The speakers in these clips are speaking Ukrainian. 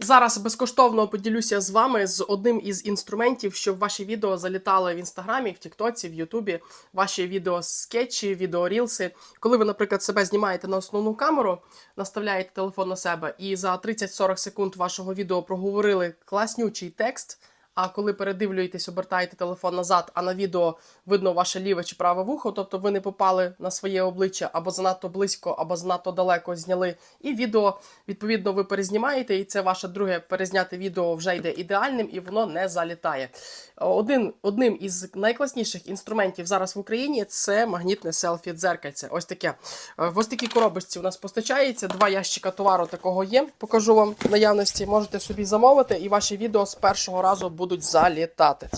Зараз безкоштовно поділюся з вами з одним із інструментів, щоб ваші відео залітали в інстаграмі, в Тіктоці, в Ютубі, ваші відео скетчі, відеорілси. Коли ви, наприклад, себе знімаєте на основну камеру, наставляєте телефон на себе, і за 30-40 секунд вашого відео проговорили класнючий текст. А коли передивлюєтесь, обертаєте телефон назад, а на відео видно ваше ліве чи праве вухо, тобто ви не попали на своє обличчя або занадто близько, або занадто далеко зняли. І відео, відповідно, ви перезнімаєте, і це ваше друге перезняте відео вже йде ідеальним і воно не залітає. Один, одним із найкласніших інструментів зараз в Україні це магнітне селфі дзеркальце. Ось таке. Е, В ось такій коробочці у нас постачається. Два ящика товару такого є. Покажу вам наявності. Можете собі замовити, і ваші відео з першого разу будуть залітати.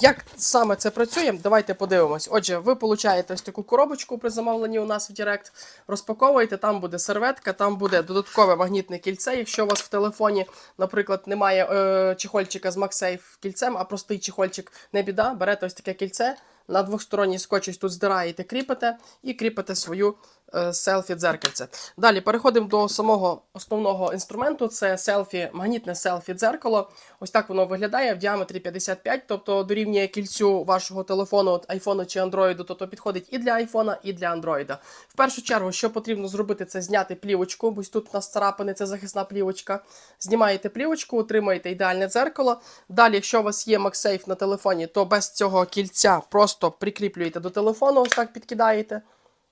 Як саме це працює? Давайте подивимось. Отже, ви получаєте ось таку коробочку при замовленні у нас в Директ. Розпаковуєте, там буде серветка, там буде додаткове магнітне кільце. Якщо у вас в телефоні, наприклад, немає е, чехольчика з MagSafe кільцем, а простий чехольчик не біда, берете ось таке кільце. На двохсторонній скотч тут здираєте, кріпите і кріпите свою е, селфі дзеркальце. Далі переходимо до самого основного інструменту. Це селфі, магнітне селфі дзеркало. Ось так воно виглядає в діаметрі 55, тобто дорівнює кільцю вашого телефону, от айфону чи андроїду, тобто підходить і для айфона, і для андроїда. В першу чергу, що потрібно зробити, це зняти плівочку, бо тут у нас царапини, це захисна плівочка. Знімаєте плівочку, отримаєте ідеальне дзеркало. Далі, якщо у вас є MagSafe на телефоні, то без цього кільця просто прикріплюєте до телефону, ось так підкидаєте.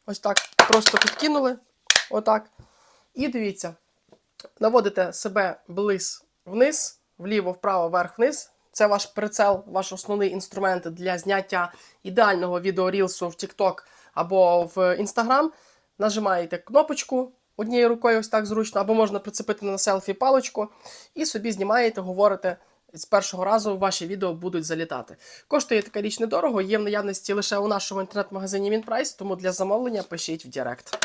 Ось так. Просто підкинули. Отак. І дивіться, наводите себе близ вниз, вліво, вправо, вверх, вниз. Це ваш прицел, ваш основний інструмент для зняття ідеального відеорілсу в TikTok або в Instagram. Нажимаєте кнопочку однією рукою, ось так зручно, або можна прицепити на селфі паличку, і собі знімаєте, говорите. З першого разу ваші відео будуть залітати. Коштує така річ недорого, є в наявності лише у нашому інтернет-магазині Мінпрайс, тому для замовлення пишіть в Директ.